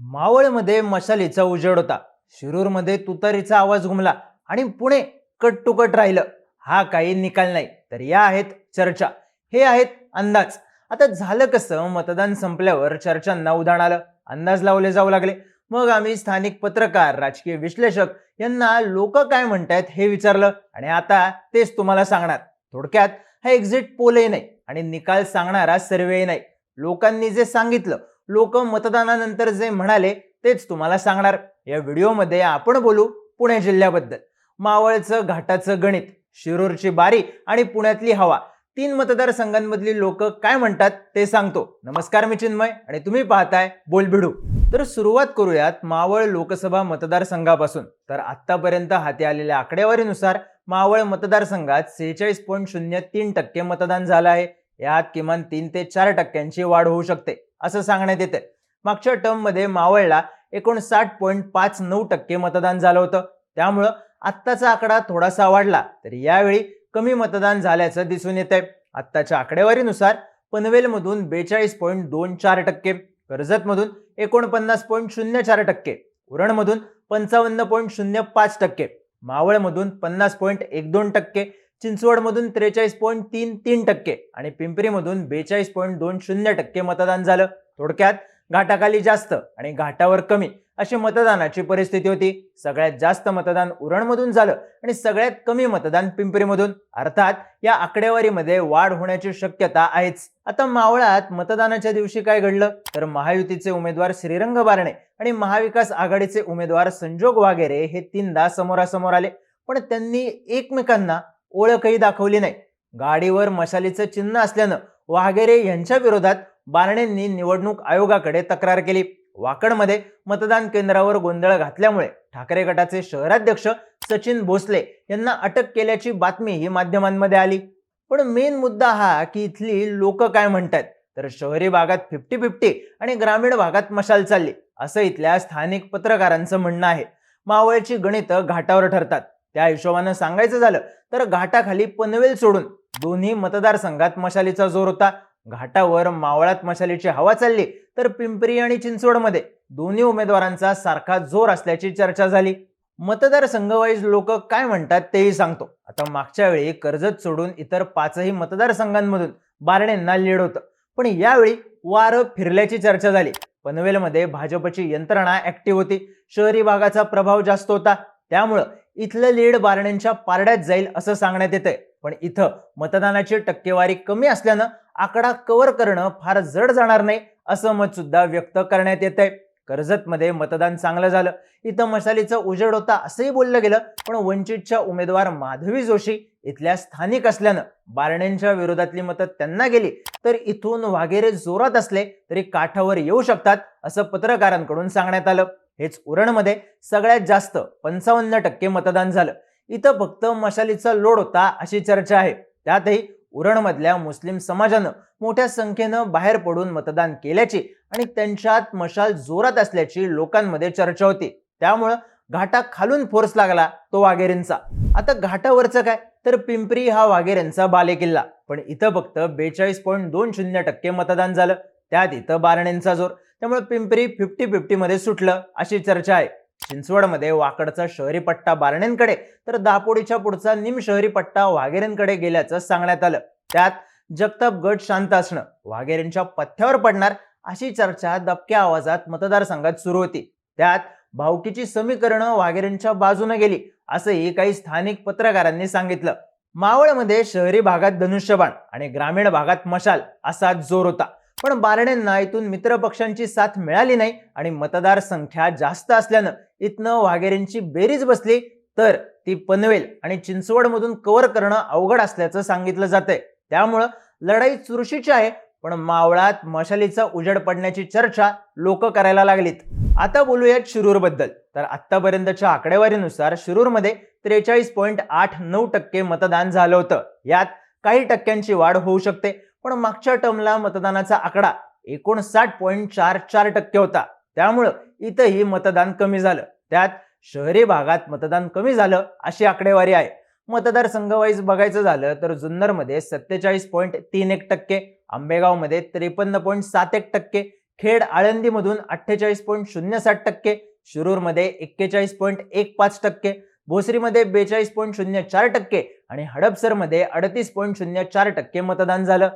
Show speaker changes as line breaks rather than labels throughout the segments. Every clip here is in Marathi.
मावळमध्ये मशालीचा उजेड होता. शिरूरमध्ये तुतारीचा आवाज घुमला आणि पुणे कट टू कट राहिलं. हा काही निकाल नाही तर या आहेत चर्चा. हे आहेत अंदाज. आता झालं कसं? मतदान संपल्यावर चर्चांना उधाण आलं. अंदाज लावले जाऊ लागले. मग आम्ही स्थानिक पत्रकार राजकीय विश्लेषक यांना लोक काय म्हणतायत हे विचारलं आणि आता तेच तुम्हाला सांगणार. थोडक्यात हा एक्झिट पोलही नाही आणि निकाल सांगणारा सर्वेही नाही. लोकांनी जे सांगितलं लोक मतदानानंतर जे म्हणाले तेच तुम्हाला सांगणार. या व्हिडिओमध्ये आपण बोलू पुणे जिल्ह्याबद्दल. मावळचं घाटाचं गणित शिरूरची बारी आणि पुण्यातली हवा. तीन मतदारसंघांमधली लोक काय म्हणतात ते सांगतो. नमस्कार मी चिन्मय आणि तुम्ही पाहताय बोलबिडू. तर सुरुवात करूयात मावळ लोकसभा मतदारसंघापासून. तर आतापर्यंत हाती आलेल्या आकडेवारीनुसार मावळ मतदारसंघात सेहेचाळीस पॉईंट शून्य तीन टक्के मतदान झालं आहे. यात किमान तीन ते चार टक्क्यांची वाढ होऊ शकते असं सांगण्यात येते मागच्या टर्ममध्ये मावळला एकोणसाठ पॉईंट पाच नऊ टक्के मतदान झालं होतं. त्यामुळं आत्ताचा आकडा थोडासा वाढला तर यावेळी कमी मतदान झाल्याचं दिसून येत आहे आत्ताच्या आकडेवारीनुसार पनवेलमधून बेचाळीस पॉईंट दोन चार टक्के कर्जतमधून एकोणपन्नास पॉईंट शून्य चार टक्के उरणमधून पंचावन्न पॉईंट शून्य पाच टक्के मावळमधून पन्नास पॉईंट एक दोन टक्के चिंचवडमधून त्रेचाळीस पॉईंट तीन तीन टक्के आणि पिंपरीमधून बेचाळीस पॉईंट दोन शून्य टक्के मतदान झालं. थोडक्यात घाटाखाली जास्त आणि घाटावर कमी अशी मतदानाची परिस्थिती होती. सगळ्यात जास्त मतदान उरणमधून झालं आणि सगळ्यात कमी मतदान पिंपरीमधून. अर्थात या आकडेवारीमध्ये वाढ होण्याची शक्यता आहेच. आता मावळात मतदानाच्या दिवशी काय घडलं? तर महायुतीचे उमेदवार श्रीरंग बारणे आणि महाविकास आघाडीचे उमेदवार संजोग वागेरे हे तीनदा समोरासमोर आले. पण त्यांनी एकमेकांना ओळखही दाखवली नाही. गाडीवर मशालीचं चिन्ह असल्यानं वाघेरे यांच्या विरोधात बारणेंनी निवडणूक आयोगाकडे तक्रार केली. वाकडमध्ये मतदान केंद्रावर गोंधळ घातल्यामुळे ठाकरे गटाचे शहराध्यक्ष सचिन भोसले यांना अटक केल्याची बातमी ही माध्यमांमध्ये आली. पण मेन मुद्दा हा की इथली लोक काय म्हणतात तर शहरी भागात फिफ्टी फिफ्टी आणि ग्रामीण भागात मशाल चालली असं इथल्या स्थानिक पत्रकारांचं म्हणणं आहे. मावळची गणितं घाटावर ठरतात. त्या हिशोबानं सांगायचं झालं तर घाटाखाली पनवेल सोडून दोन्ही मतदारसंघात मशालीचा जोर होता. घाटावर मावळात मशालीची हवा चालली. तर पिंपरी आणि चिंचवडमध्ये दोन्ही उमेदवारांचा सारखा जोर असल्याची चर्चा झाली. मतदारसंघवाईज लोक काय म्हणतात तेही सांगतो. आता मागच्या वेळी कर्जत सोडून इतर पाचही मतदारसंघांमधून बारणेंना लीड होतं. पण यावेळी वारं फिरल्याची चर्चा झाली. पनवेलमध्ये भाजपची यंत्रणा ऍक्टिव्ह होती. शहरी भागाचा प्रभाव जास्त होता. त्यामुळं इथलं लीड बारण्यांच्या पारड्यात जाईल असं सांगण्यात येतंय. पण इथं मतदानाची टक्केवारी कमी असल्यानं आकडा कव्हर करणं फार जड जाणार नाही असं मत सुद्धा व्यक्त करण्यात येत आहे कर्जतमध्ये मतदान चांगलं झालं. इथं मशालीचा उजेड होता असंही बोललं गेलं पण वंचितच्या उमेदवार माधवी जोशी इथल्या स्थानिक असल्यानं बारणेंच्या विरोधातली मतं त्यांना गेली. तर इथून वागेरे जोरात असले तरी काठावर येऊ शकतात असं पत्रकारांकडून सांगण्यात आलं. हेच उरणमध्ये सगळ्यात जास्त पंचावन्न टक्के मतदान झालं. इथं फक्त मशालीचा लोड होता अशी चर्चा आहे. त्यातही उरणमधल्या मुस्लिम समाजानं मोठ्या संख्येनं बाहेर पडून मतदान केल्याची आणि त्यांच्यात मशाल जोरात असल्याची लोकांमध्ये चर्चा होती. त्यामुळं घाटा खालून फोर्स लागला तो वाघेरेंचा. आता घाटावरचं काय? तर पिंपरी हा वाघेरेंचा बालेकिल्ला. पण इथं फक्त बेचाळीस पॉईंट दोन शून्य टक्के मतदान झालं. त्यात इथं बारणेंचा जोर. त्यामुळे पिंपरी फिफ्टी फिफ्टीमध्ये सुटलं अशी चर्चा आहे. चिंचवडमध्ये वाकडचा शहरी पट्टा बारणेंकडे तर दापोडीच्या पुढचा निम शहरी पट्टा वाघेरेंकडे गेल्याचं सांगण्यात आलं. त्यात जगताप गट शांत असणं वाघेरेंच्या पथ्यावर पडणार अशी चर्चा दबक्या आवाजात मतदारसंघात सुरू होती. त्यात भावकीची समीकरणं वाघेरेंच्या बाजूने गेली असंही काही स्थानिक पत्रकारांनी सांगितलं. मावळमध्ये शहरी भागात धनुष्यबाण आणि ग्रामीण भागात मशाल असा जोर होता. पण बारणेंना इथून मित्रपक्षांची साथ मिळाली नाही आणि मतदारसंख्या जास्त असल्यानं इथनं वाघेरेंची बेरीज बसली तर ती पनवेल आणि चिंचवडमधून कव्हर करणं अवघड असल्याचं सांगितलं जातंय. त्यामुळं लढाई चुरशीची आहे पण मावळात मशालीचा उजेड पडण्याची चर्चा लोक करायला लागलीत. आता बोलूयात शिरूरबद्दल. तर आत्तापर्यंतच्या आकडेवारीनुसार शिरूरमध्ये त्रेचाळीस पॉईंट आठ नऊ टक्के मतदान झालं होतं. यात काही टक्क्यांची वाढ होऊ शकते. पण मागच्या टर्मला मतदानाचा आकडा एकोणसाठ पॉईंट चार चार टक्के होता. त्यामुळं इथंही मतदान कमी झालं. त्यात शहरी भागात मतदान कमी झालं अशी आकडेवारी आहे. मतदारसंघवाईज बघायचं झालं तर जुन्नरमध्ये सत्तेचाळीस पॉईंट तीन एक टक्के आंबेगावमध्ये त्रेपन्न पॉईंट सात एक टक्के खेड आळंदीमधून अठ्ठेचाळीस पॉईंट शून्य सात टक्के शिरूरमध्ये एक्केचाळीस पॉईंट एक पाच टक्के भोसरीमध्ये बेचाळीस पॉईंट शून्य चार टक्के आणि हडपसरमध्ये अडतीस पॉईंट शून्य चार टक्के मतदान झालं.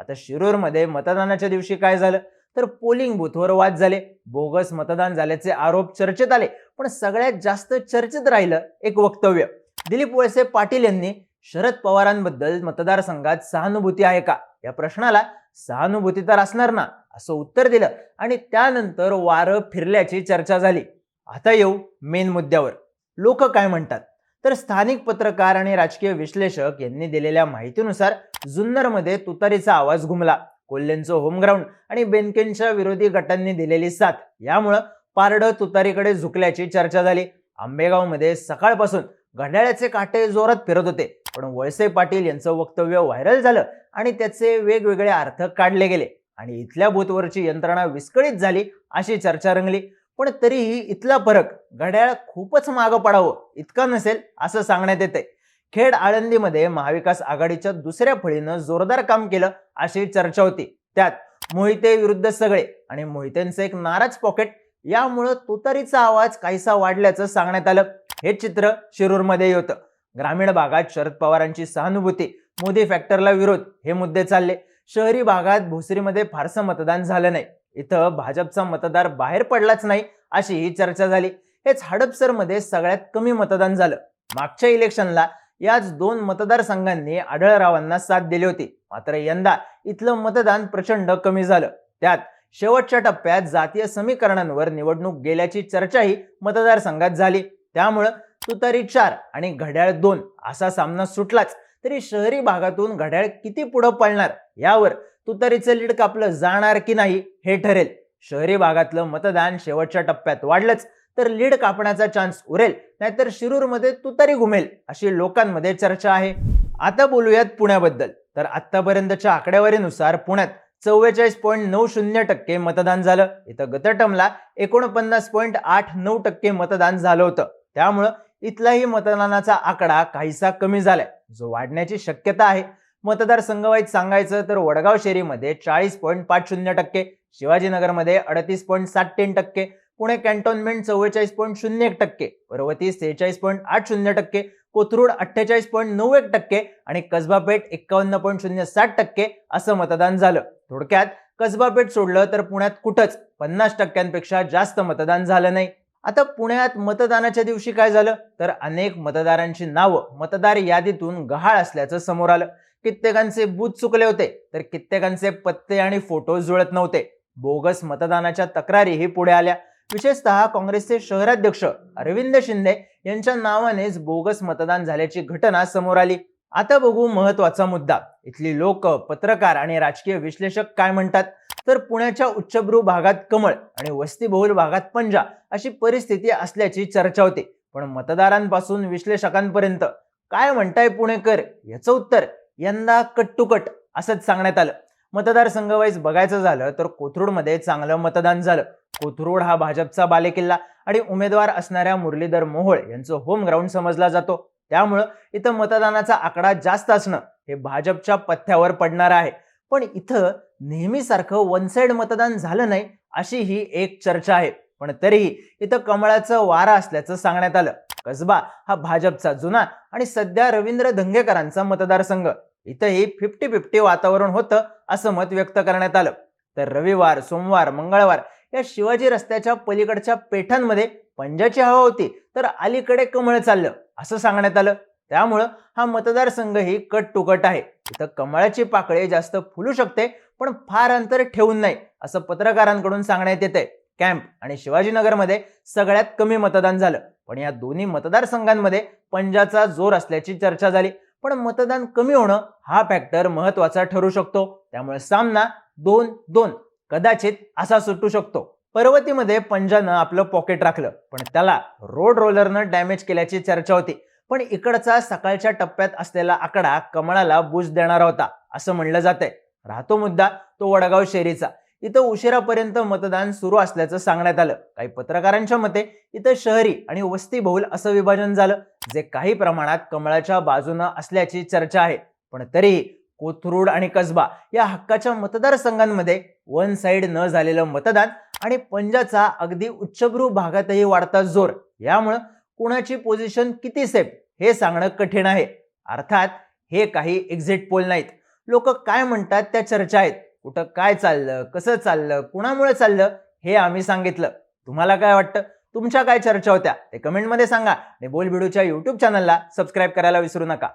आता शिरूरमध्ये मतदानाच्या दिवशी काय झालं? तर पोलिंग बूथवर वाद झाले. बोगस मतदान झाल्याचे आरोप चर्चेत आले. पण सगळ्यात जास्त चर्चेत राहिलं एक वक्तव्य. दिलीप वळसे पाटील यांनी शरद पवारांबद्दल मतदारसंघात सहानुभूती आहे का? या प्रश्नाला सहानुभूती तर असणार ना असं उत्तर दिलं. आणि त्यानंतर वारं फिरल्याची चर्चा झाली. आता येऊ मेन मुद्द्यावर. लोक काय म्हणतात? तर स्थानिक पत्रकार आणि राजकीय विश्लेषक यांनी दिलेल्या माहितीनुसार जुन्नरमध्ये तुतारीचा आवाज घुमला कोल्हेंचं होमग्राऊंड आणि बेनकेनच्या विरोधी गटांनी दिलेली साथ. यामुळं पारडं तुतारीकडे झुकल्याची चर्चा झाली. आंबेगावमध्ये सकाळपासून घड्याळ्याचे काटे जोरात फिरत होते. पण वळसे पाटील यांचं वक्तव्य व्हायरल झालं आणि त्याचे वेगवेगळे अर्थ काढले गेले आणि इथल्या बूथवरची यंत्रणा विस्कळीत झाली अशी चर्चा रंगली. पण तरीही इथला फरक घड्याळ खूपच मागं पडावं इतका नसेल असं सांगण्यात येते खेड आळंदीमध्ये महाविकास आघाडीच्या दुसऱ्या फळीनं जोरदार काम केलं अशी चर्चा होती. त्यात मोहिते विरुद्ध सगळे आणि मोहितेंचं एक नाराज पॉकेट यामुळं तुतारीचा आवाज काहीसा वाढल्याचं सांगण्यात आलं. हे चित्र शिरूरमध्ये होतं. ग्रामीण भागात शरद पवारांची सहानुभूती मोदी फॅक्टरला विरोध हे मुद्दे चालले. शहरी भागात भोसरीमध्ये फारसं मतदान झालं नाही. इथं भाजपचा मतदार बाहेर पडलाच नाही अशी ही चर्चा झाली. हेच हडपसरमध्ये सगळ्यात कमी मतदान झालं. मागच्या इलेक्शनला याच दोन मतदारसंघांनी आढळरावांना साथ दिली होती. मात्र यंदा इथलं मतदान प्रचंड कमी झालं. त्यात शेवटच्या टप्प्यात जातीय समीकरणांवर निवडणूक गेल्याची चर्चाही मतदारसंघात झाली. त्यामुळं तुतारी चार आणि घड्याळ दोन असा सामना सुटलाच. तरी शहरी भागातून घड्याळ किती पुढं पळणार यावर तुतारीचं लीड कापलं जाणार की नाही हे ठरेल. शहरी भागातलं मतदान शेवटच्या टप्प्यात वाढलंच तर लीड कापण्याचा चान्स उरेल नाहीतर शिरूरमध्ये तुतारी घुमेल अशी लोकांमध्ये चर्चा आहे. आता बोलूयात पुण्याबद्दल. तर आत्तापर्यंतच्या आकडेवारीनुसार पुण्यात चव्वेचाळीस पॉईंट नऊ शून्य टक्के मतदान झालं. इथं गतटमला एकोणपन्नास पॉईंट आठ नऊ टक्के मतदान झालं होतं. त्यामुळं इथलाही मतदानाचा आकडा काहीसा कमी झालाय जो वाढण्याची शक्यता आहे. मतदारसंघवाईज सांगायचं तर वडगाव शेरीमध्ये चाळीस पॉईंट पाच शून्य टक्के शिवाजीनगरमध्ये अडतीस पॉईंट सात तीन टक्के पुणे कॅन्टोन्मेंट चव्वेचाळीस पॉईंट शून्य एक टक्के पर्वती सेहेचाळीस पॉईंट आठ शून्य टक्के कोथरूड अठ्ठेचाळीस पॉईंट नऊ एक टक्के आणि कसबापेठ एक्कावन्न पॉईंट शून्य साठ टक्के असं मतदान झालं. थोडक्यात कसबापेठ सोडलं तर पुण्यात कुठंच पन्नास टक्क्यांपेक्षा जास्त मतदान झालं नाही. आता पुण्यात मतदानाच्या दिवशी काय झालं? तर अनेक मतदारांची नावं मतदार यादीतून गहाळ असल्याचं समोर आलं. कित्येकांचे बूथ चुकले होते तर कित्येकांचे पत्ते आणि फोटो जुळत नव्हते. बोगस मतदानाच्या तक्रारीही पुढे आल्या. विशेषतः काँग्रेसचे शहराध्यक्ष अरविंद शिंदे यांच्या नावानेच बोगस मतदान झाल्याची घटना समोर आली. आता बघू महत्त्वाचा मुद्दा. इथली लोक पत्रकार आणि राजकीय विश्लेषक काय म्हणतात? तर पुण्याच्या उच्चभ्रू भागात कमळ आणि वस्तीबहुल भागात पंजा अशी परिस्थिती असल्याची चर्चा होती. पण मतदारांपासून विश्लेषकांपर्यंत काय म्हणताय पुणेकर? याचं उत्तर यंदा कट टू कट असंच सांगण्यात आलं. मतदारसंघवाईज बघायचं झालं तर कोथरूडमध्ये चांगलं मतदान झालं. कोथरूड हा भाजपचा बालेकिल्ला आणि उमेदवार असणाऱ्या मुरलीधर मोहोळ यांचं होम ग्राउंड समजला जातो. त्यामुळं इथं मतदानाचा आकडा जास्त असणं हे भाजपच्या पथ्यावर पडणार आहे. पण इथं नेहमीसारखं वन साइड मतदान झालं नाही अशी ही एक चर्चा आहे. पण तरीही इथं कमळाचं वारा असल्याचं सांगण्यात आलं. कसबा हा भाजपचा जुना आणि सध्या रवींद्र धंगेकरांचा मतदारसंघ. इथंही फिफ्टी फिफ्टी वातावरण होतं असं मत व्यक्त करण्यात आलं. तर रविवार सोमवार मंगळवार या शिवाजी रस्त्याच्या पलीकडच्या पेठांमध्ये पंजाची हवा होती तर अलीकडे कमळ चाललं असं सांगण्यात आलं. त्यामुळं हा मतदारसंघही कट टू कट आहे. इथं कमळाची पाकळी जास्त फुलू शकते पण फार अंतर ठेवून नाही असं पत्रकारांकडून सांगण्यात येते कॅम्प आणि शिवाजीनगरमध्ये सगळ्यात कमी मतदान झालं. पण या दोन्ही मतदारसंघांमध्ये पंजाचा जोर असल्याची चर्चा झाली. पण मतदान कमी होणं हा फॅक्टर महत्त्वाचा ठरू शकतो. त्यामुळे सामना दोन दोन कदाचित असा सुटू शकतो. पर्वतीमध्ये पंजानं आपलं पॉकेट राखलं पण त्याला रोड रोलरनं डॅमेज केल्याची चर्चा होती. पण इकडचा सकाळच्या टप्प्यात असलेला आकडा कमळाला बूज देणारा होता असं म्हणलं जातंय. राहतो मुद्दा तो वडगाव शेरीचा इथं उशिरापर्यंत मतदान सुरू असल्याचं सांगण्यात आलं. काही पत्रकारांच्या मते इथं शहरी आणि वस्ती बहुल असं विभाजन झालं जे काही प्रमाणात कमळाच्या बाजूनं असल्याची चर्चा आहे. पण तरीही कोथरूड आणि कसबा या हक्काच्या मतदारसंघांमध्ये वन साइड न झालेलं मतदान आणि पंजाचा अगदी उच्चभ्रू भागातही वाढता जोर यामुळं कुणाची पोझिशन किती सेफ हे सांगणं कठीण आहे. अर्थात हे काही एक्झिट पोल नाहीत. लोक काय म्हणतात त्या चर्चा आहेत? कुठं काय चाललं कसं चाललं कुणामुळे चाललं हे आम्ही सांगितलं. तुम्हाला काय वाटतं? तुमच्या काय चर्चा होत्या ते कमेंटमध्ये सांगा आणि बोल बिडूच्या युट्यूब चॅनलला सबस्क्राईब करायला विसरू नका.